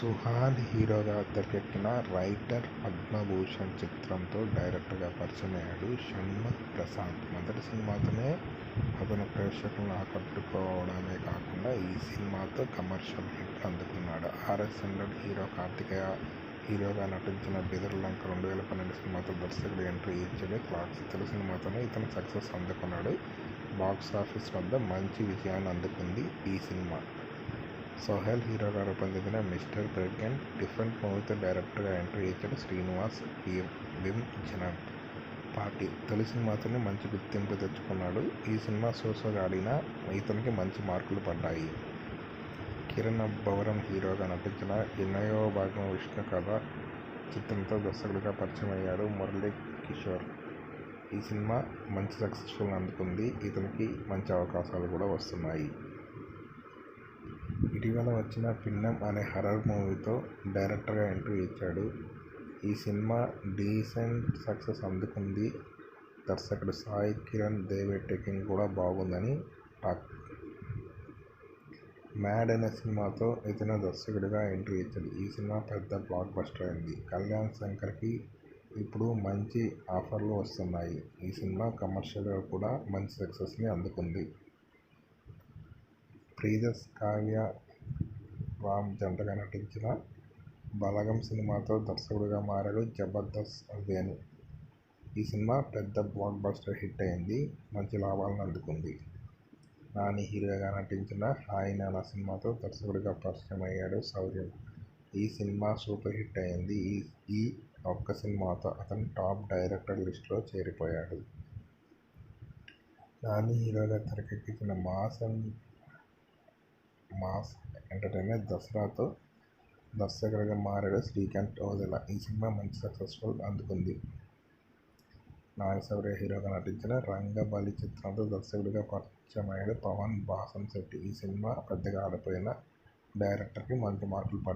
సుహాన్ హీరోగా తెరకెక్కిన రైటర్ పద్మభూషణ్ చిత్రంతో డైరెక్టర్గా పరిచయం అయ్యాడు షణ్ముఖ్ ప్రశాంత్ మొదటి సినిమాతోనే అతను ప్రేక్షకులను ఆకట్టుకోవడమే కాకుండా ఈ సినిమాతో కమర్షియల్ హిట్ అందుకున్నాడు. ఆర్ఎస్ హండ్రెడ్ హీరో కార్తికేయ హీరోగా నటించిన 'బెదర్లంక' రెండు వేల పన్నెండు సినిమాతో దర్శకుడు ఎంట్రీ ఇచ్చాడు క్లాక్స్. తెలుగు సినిమాతోనే ఇతను సక్సెస్ అందుకున్నాడు. బాక్స్ ఆఫీస్ వద్ద మంచి విజయాన్ని అందుకుంది ఈ సినిమా. సోహెల్ హీరోగా రూపొందించిన 'మిస్టర్ బ్రిలియంట్' డిఫరెంట్ మూవీతో డైరెక్టర్గా ఎంట్రీ ఇచ్చాడు శ్రీనివాస్ వింజనన్ పాటి. తొలి సినిమాతోనే మంచి గుర్తింపు తెచ్చుకున్నాడు. ఈ సినిమా సోసోగా ఆడినా ఇతనికి మంచి మార్కులు పడ్డాయి. కిరణ్ భవరం హీరోగా నటించిన ఎన్నయో భాగం విష్ణు కథ' చిత్రంతో దర్శకుడిగా మురళి కిషోర్ ఈ సినిమా మంచి సక్సెస్ఫుల్ అందుకుంది. ఇతనికి మంచి అవకాశాలు కూడా వస్తున్నాయి. ఇటీవల వచ్చిన 'పిండం' అనే హర్రర్ మూవీతో డైరెక్టర్గా ఎంట్రీ ఇచ్చాడు. ఈ సినిమా డీసెంట్ సక్సెస్ అందుకుంది. దర్శకుడు సాయి కిరణ్ దేవి టేకింగ్ కూడా బాగుందని టాక్. 'మ్యాడ్' అనే సినిమాతో ఇతను దర్శకుడిగా ఎంట్రీ ఇచ్చాడు. ఈ సినిమా పెద్ద బ్లాక్ బస్టర్ అయింది. కళ్యాణ్ శంకర్కి ఇప్పుడు మంచి ఆఫర్లు వస్తున్నాయి. ఈ సినిమా కమర్షియల్గా కూడా మంచి సక్సెస్ని అందుకుంది. ప్రియదర్శి, కావ్య, రామ్ జంటగా నటించిన 'బలగం' సినిమాతో దర్శకుడిగా మారాడు జబర్దస్త్ వేణు. ఈ సినిమా పెద్ద బ్లాక్ బస్టర్ హిట్ అయింది. మంచి లాభాలను అందుకుంది. నాని హీరోగా నటించిన 'హాయ్ నా సినిమాతో దర్శకుడిగా పరిచయం అయ్యాడు శౌర్యం. ఈ సినిమా సూపర్ హిట్ అయింది. ఈ ఈ ఒక్క సినిమాతో అతను టాప్ డైరెక్టర్ లిస్టులో చేరిపోయాడు. నాని హీరోగా తెరకెక్కించిన మాస్ మాస్ ఎంటర్టైనర్ 'దసరా'తో దర్శకుడిగా మారాడు శ్రీకాంత్ ఓజల ఈ సినిమా మంచి సక్సెస్ఫుల్ అందుకుంది. నాగశౌర్య హీరోగా నటించిన 'రంగబలి' చిత్రంతో దర్శకుడిగా పరిచయమయ్యాడు పవన్ బాసంశెట్టి. ఈ సినిమా పెద్దగా ఆడిపోయిన డైరెక్టర్కి మంచి మార్కులు పడ్డాయి.